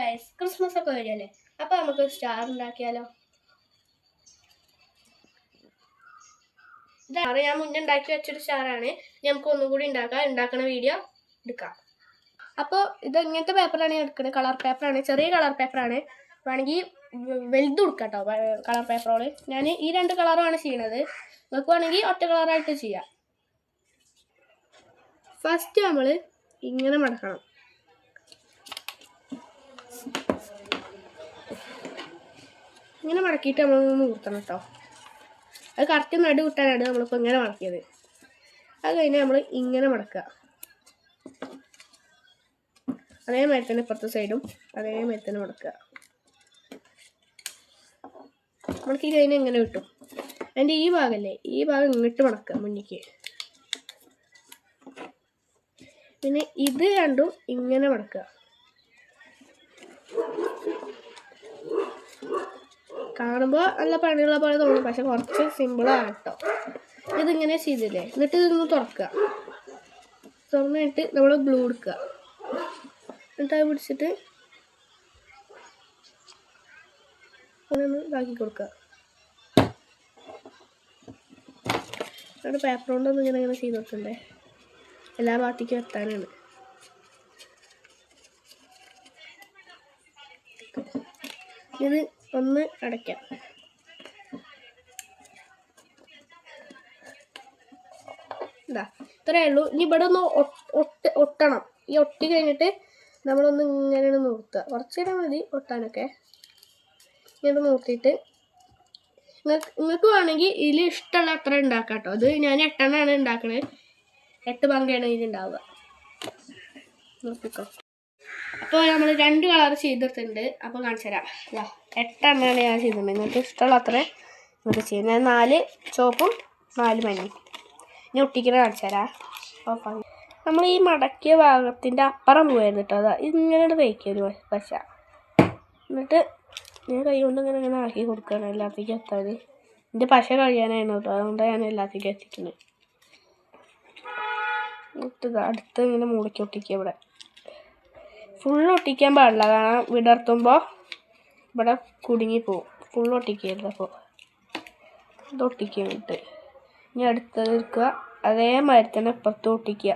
Guys Christmas ഒക്കെ വരികയല്ലേ? അപ്പൊ നമുക്ക് സ്റ്റാർ ഉണ്ടാക്കിയാലോ? സ്റ്റാർ ഞാൻ മുന്നേ ഉണ്ടാക്കി വെച്ചൊരു സ്റ്റാറാണ് നമുക്ക് ഒന്നും കൂടി ഉണ്ടാക്കാം. ഉണ്ടാക്കുന്ന വീഡിയോ എടുക്കാം. അപ്പോൾ ഇത് ഇങ്ങനത്തെ പേപ്പറാണ് ഞാൻ എടുക്കുന്നത്. കളർ പേപ്പറാണ് ചെറിയ കളർ പേപ്പറാണ് വേണമെങ്കിൽ വലുത് കൊടുക്കാം കേട്ടോ കളർ പേപ്പറോൾ ഞാൻ ഈ രണ്ട് കളറുമാണ് ചെയ്യണത്. നിങ്ങൾക്ക് വേണമെങ്കിൽ ഒറ്റ കളറായിട്ട് ചെയ്യാം. ഫസ്റ്റ് നമ്മൾ ഇങ്ങനെ മടക്കണം. ഇങ്ങനെ മടക്കിയിട്ട് നമ്മളൊന്ന് നൂർത്തണം കേട്ടോ. അത് കറക്റ്റ് നടു കിട്ടാനാണ് നമ്മളിപ്പോൾ ഇങ്ങനെ മടക്കിയത്. അത് കഴിഞ്ഞ് നമ്മൾ ഇങ്ങനെ മടക്കുക. അതേമാതിരി തന്നെ ഇപ്പുറത്തെ സൈഡും അതേമാതിരി തന്നെ മടക്കുക. മടക്കി കഴിഞ്ഞാൽ ഇങ്ങനെ കിട്ടും. അതിന്റെ ഈ ഭാഗമല്ലേ ഈ ഭാഗം ഇങ്ങോട്ട് മടക്കുക മുന്നിക്ക്. പിന്നെ ഇത് രണ്ടും ഇങ്ങനെ മടക്കുക. കാണുമ്പോൾ നല്ല പണിയുള്ള പോലെ തോന്നും. പക്ഷെ കുറച്ച് സിമ്പിളാണ് കേട്ടോ ഇതിങ്ങനെ ചെയ്തില്ലേ? എന്നിട്ട് ഇതൊന്ന് തുറക്കുക. തുറന്നിട്ട് നമ്മൾ ഗ്ലൂ എടുക്കുക. എന്നിട്ട് അത് പിടിച്ചിട്ട് അങ്ങനെ ഇതാക്കി കൊടുക്കുക. എന്നിട്ട് പേപ്പർ കൊണ്ടൊന്നും ഇങ്ങനെ ഇങ്ങനെ ചെയ്ത് കൊടുക്കണ്ടേ എല്ലാ ഭാഗത്തേക്കും എത്താനാണ്. ഇത് ഒന്ന് അടയ്ക്കാം. ഇതാ ഇത്രയേ ഉള്ളൂ. ഇനി ഇവിടെ ഒന്ന് ഒട്ട് ഒട്ട്- ഒട്ടണം. ഈ ഒട്ടി കഴിഞ്ഞിട്ട് നമ്മളൊന്ന് ഇങ്ങനെ നിർത്തുക. നേരം മതി ഒട്ടാനൊക്കെ. ഇങ്ങനെ നിർത്തിയിട്ട് നിങ്ങൾക്ക് നിങ്ങൾക്ക് വേണമെങ്കിൽ ഇതിൽ ഇഷ്ടമുള്ള അത്ര ഉണ്ടാക്കാം കേട്ടോ. അത് ഞാൻ എട്ടെണ്ണമാണ് ഉണ്ടാക്കണത് എട്ട് പങ്കാണ് ഇതിൽ ഉണ്ടാവുക. നോക്കിക്കോ അപ്പോൾ നമ്മൾ രണ്ട് കളർ ചെയ്തിട്ടുണ്ട്. അപ്പോൾ കാണിച്ചു തരാം. ഇതാ എട്ടെണ്ണമാണ് ഞാൻ ചെയ്തിട്ടുണ്ട് നിങ്ങൾക്ക് ഇഷ്ടമുള്ള അത്ര നിങ്ങൾക്ക് ചെയ്യും. ഞാൻ നാല് ചുവപ്പും നാല് മഞ്ഞയും ഇനി ഒട്ടിക്കണ കാണിച്ചു തരാം. നമ്മൾ ഈ മടക്കിയ ഭാഗത്തിന്റെ അപ്പുറം പോയത് കേട്ടോ അതാ ഇങ്ങനെ വയ്ക്കുക ഒരു പശ എന്നിട്ട് ഞാൻ കൈ കൊണ്ട് ഇങ്ങനെ ഇങ്ങനെ ആക്കി കൊടുക്കുകയാണ് എല്ലാത്തേക്കും എത്താൻ എന്റെ പശ കഴിയാനായിരുന്നു കേട്ടോ അതുകൊണ്ടാണ് ഞാൻ എല്ലാത്തേക്കും എത്തിക്കുന്നത് എന്നിട്ട് അടുത്ത് ഇങ്ങനെ മൂടിക്കൊട്ടിക്കുക ഇവിടെ. ഫുൾ ഒട്ടിക്കാൻ പാടില്ല. കാരണം വിടർത്തുമ്പോൾ ഇവിടെ കുടുങ്ങി പോവും. ഫുൾ ഒട്ടിക്കരുത് അപ്പോൾ ഇത് എന്നിട്ട്. ഇനി അടുത്തത് എടുക്കുക അതേമാതിരി തന്നെ ഇപ്പുറത്ത് ഒട്ടിക്കുക.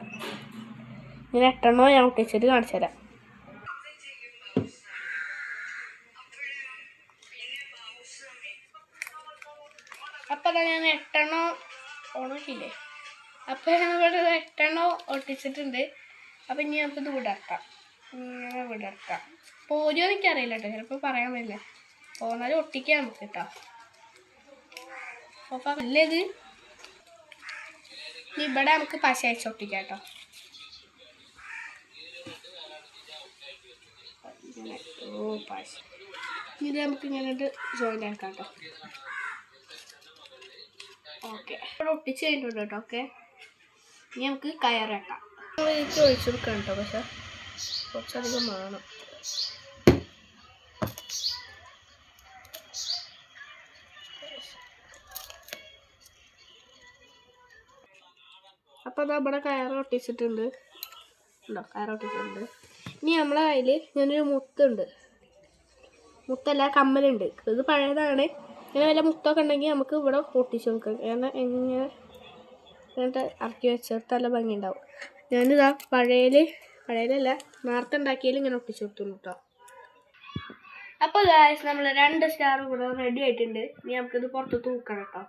ഇങ്ങനെ എട്ടെണ്ണോ ഞാൻ ഒട്ടിച്ചിട്ട് കാണിച്ചു തരാം. അപ്പം ഞാൻ എട്ടെണ്ണോ ഉണക്കില്ലേ അപ്പം ഞാൻ ഇവിടെ എട്ടെണ്ണോ ഒട്ടിച്ചിട്ടുണ്ട്. അപ്പം ഇനി നമുക്കിത് വിടർത്താം. ഇങ്ങനെ വിടർത്താം. പോരുമോ എനിക്കറിയില്ല കേട്ടോ ചിലപ്പോൾ പറയാൻ പറ്റില്ല. പോന്നാലും ഒട്ടിക്കാം നമുക്ക് കേട്ടോ. അപ്പം അല്ലേ ഇത് ഇവിടെ നമുക്ക് പശ അയച്ച് ഒട്ടിക്കാം കേട്ടോ. ഓ പശ. ഇത് നമുക്ക് ഇങ്ങനെ ജോയിൻ ആക്കാം കേട്ടോ. ഓക്കെ ഇവിടെ ഒട്ടിച്ച് കഴിഞ്ഞിട്ടുണ്ട് കേട്ടോ ഓക്കെ ഇനി നമുക്ക് കയറേക്കാം ഇതിലേക്ക് ഒഴിച്ചു കൊടുക്കാം കേട്ടോ പക്ഷെ കുറച്ചധികം വേണം. അപ്പോൾ അതാ ഇവിടെ കയറ് ഒട്ടിച്ചിട്ടുണ്ട്. ഉണ്ടോ? കയറ് ഒട്ടിച്ചിട്ടുണ്ട്. ഇനി നമ്മളെ കയ്യിൽ ഞാനൊരു മുത്തുണ്ട്. മുത്തല്ല കമ്മലുണ്ട്. ഇത് പഴയതാണ്. ഇങ്ങനെ വല്ല മുത്തൊക്കെ ഉണ്ടെങ്കിൽ നമുക്ക് ഇവിടെ ഒട്ടിച്ച് നോക്കാം. കാരണം എങ്ങനെ ഇങ്ങനത്തെ ഇറക്കി വെച്ചാൽ നല്ല ഭംഗി ഉണ്ടാവും ഞാനിതാ പഴയൽ പഴയലല്ല നേരത്തെ ഉണ്ടാക്കിയാലും ഇങ്ങനെ ഒട്ടിച്ചു കൊടുത്തുള്ളൂ കേട്ടോ അപ്പോൾ ഗായസ് നമ്മൾ രണ്ട് സ്റ്റാർ കൂടെ റെഡി ആയിട്ടുണ്ട്. ഇനി നമുക്കിത് പുറത്ത് തൂക്കണം കേട്ടോ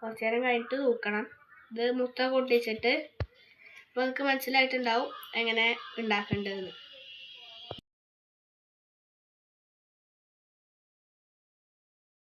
കുറച്ച് നേരം കഴിഞ്ഞിട്ട് തൂക്കണം. ഇത് മുത്ത കൊട്ടിച്ചിട്ട് അപ്പോൾ നിങ്ങൾക്ക് മനസ്സിലായിട്ടുണ്ടാവും എങ്ങനെ ഉണ്ടാക്കേണ്ടതെന്ന്.